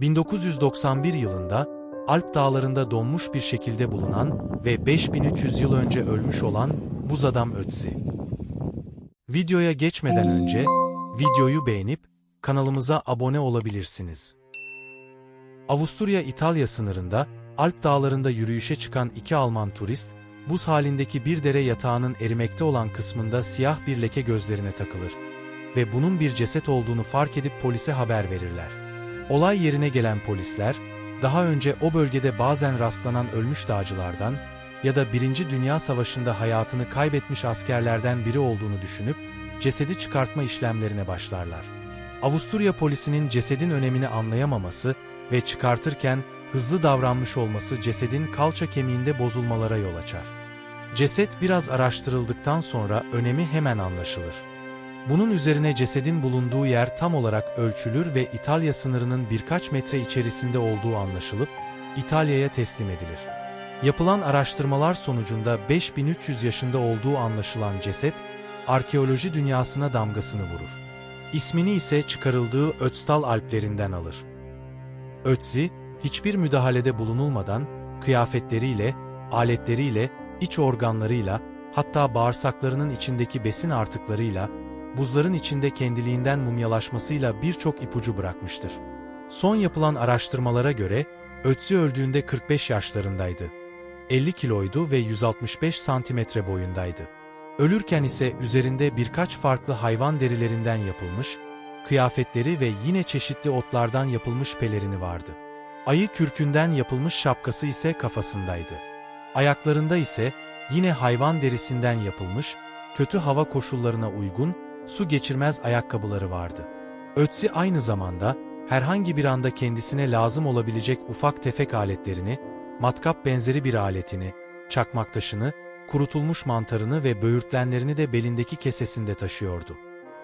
1991 yılında Alp dağlarında donmuş bir şekilde bulunan ve 5300 yıl önce ölmüş olan buz adam Ötzi. Videoya geçmeden önce videoyu beğenip kanalımıza abone olabilirsiniz. Avusturya-İtalya sınırında Alp dağlarında yürüyüşe çıkan iki Alman turist, buz halindeki bir dere yatağının erimekte olan kısmında siyah bir leke gözlerine takılır ve bunun bir ceset olduğunu fark edip polise haber verirler. Olay yerine gelen polisler, daha önce o bölgede bazen rastlanan ölmüş dağcılardan ya da Birinci Dünya Savaşı'nda hayatını kaybetmiş askerlerden biri olduğunu düşünüp cesedi çıkartma işlemlerine başlarlar. Avusturya polisinin cesedin önemini anlayamaması ve çıkartırken hızlı davranmış olması cesedin kalça kemiğinde bozulmalara yol açar. Ceset biraz araştırıldıktan sonra önemi hemen anlaşılır. Bunun üzerine cesedin bulunduğu yer tam olarak ölçülür ve İtalya sınırının birkaç metre içerisinde olduğu anlaşılıp İtalya'ya teslim edilir. Yapılan araştırmalar sonucunda 5300 yaşında olduğu anlaşılan ceset, arkeoloji dünyasına damgasını vurur. İsmini ise çıkarıldığı Ötztal Alplerinden alır. Ötzi, hiçbir müdahalede bulunulmadan, kıyafetleriyle, aletleriyle, iç organlarıyla, hatta bağırsaklarının içindeki besin artıklarıyla, buzların içinde kendiliğinden mumyalaşmasıyla birçok ipucu bırakmıştır. Son yapılan araştırmalara göre, Ötzi öldüğünde 45 yaşlarındaydı. 50 kiloydu ve 165 santimetre boyundaydı. Ölürken ise üzerinde birkaç farklı hayvan derilerinden yapılmış, kıyafetleri ve yine çeşitli otlardan yapılmış pelerini vardı. Ayı kürkünden yapılmış şapkası ise kafasındaydı. Ayaklarında ise yine hayvan derisinden yapılmış, kötü hava koşullarına uygun, su geçirmez ayakkabıları vardı. Ötzi aynı zamanda herhangi bir anda kendisine lazım olabilecek ufak tefek aletlerini, matkap benzeri bir aletini, çakmak taşını, kurutulmuş mantarını ve böğürtlenlerini de belindeki kesesinde taşıyordu.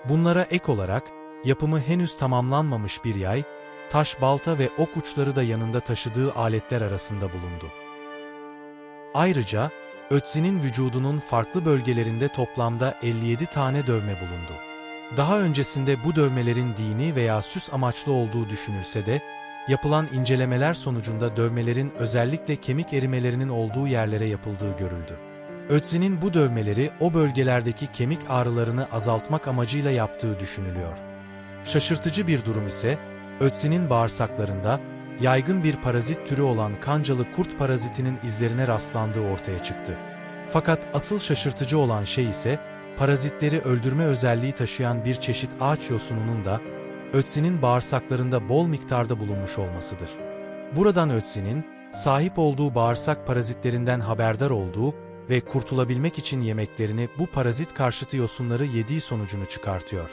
Bunlara ek olarak, yapımı henüz tamamlanmamış bir yay, taş balta ve ok uçları da yanında taşıdığı aletler arasında bulundu. Ayrıca, Ötzi'nin vücudunun farklı bölgelerinde toplamda 57 tane dövme bulundu. Daha öncesinde bu dövmelerin dini veya süs amaçlı olduğu düşünülse de, yapılan incelemeler sonucunda dövmelerin özellikle kemik erimelerinin olduğu yerlere yapıldığı görüldü. Ötzi'nin bu dövmeleri o bölgelerdeki kemik ağrılarını azaltmak amacıyla yaptığı düşünülüyor. Şaşırtıcı bir durum ise, Ötzi'nin bağırsaklarında yaygın bir parazit türü olan kancalı kurt parazitinin izlerine rastlandığı ortaya çıktı. Fakat asıl şaşırtıcı olan şey ise, parazitleri öldürme özelliği taşıyan bir çeşit ağaç yosununun da Ötzi'nin bağırsaklarında bol miktarda bulunmuş olmasıdır. Buradan Ötzi'nin, sahip olduğu bağırsak parazitlerinden haberdar olduğu ve kurtulabilmek için yemeklerini bu parazit karşıtı yosunları yediği sonucunu çıkartıyor.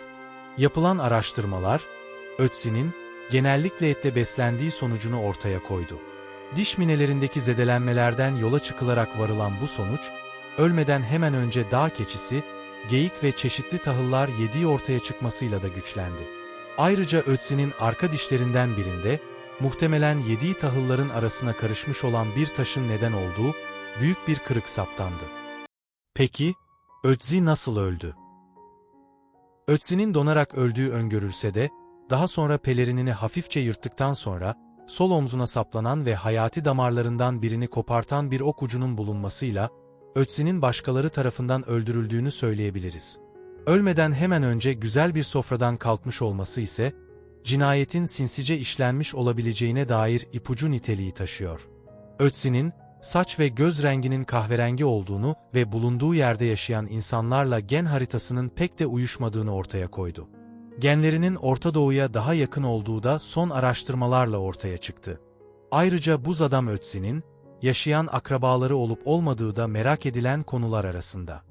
Yapılan araştırmalar, Ötzi'nin genellikle etle beslendiği sonucunu ortaya koydu. Diş minelerindeki zedelenmelerden yola çıkılarak varılan bu sonuç, ölmeden hemen önce dağ keçisi, geyik ve çeşitli tahıllar yediği ortaya çıkmasıyla da güçlendi. Ayrıca Ötzi'nin arka dişlerinden birinde, muhtemelen yediği tahılların arasına karışmış olan bir taşın neden olduğu büyük bir kırık saptandı. Peki, Ötzi nasıl öldü? Ötzi'nin donarak öldüğü öngörülse de, daha sonra pelerinini hafifçe yırttıktan sonra, sol omzuna saplanan ve hayati damarlarından birini kopartan bir ok ucunun bulunmasıyla, Ötzi'nin başkaları tarafından öldürüldüğünü söyleyebiliriz. Ölmeden hemen önce güzel bir sofradan kalkmış olması ise, cinayetin sinsice işlenmiş olabileceğine dair ipucu niteliği taşıyor. Ötzi'nin, saç ve göz renginin kahverengi olduğunu ve bulunduğu yerde yaşayan insanlarla gen haritasının pek de uyuşmadığını ortaya koydu. Genlerinin Orta Doğu'ya daha yakın olduğu da son araştırmalarla ortaya çıktı. Ayrıca buz adam Ötzi'nin, yaşayan akrabaları olup olmadığı da merak edilen konular arasında.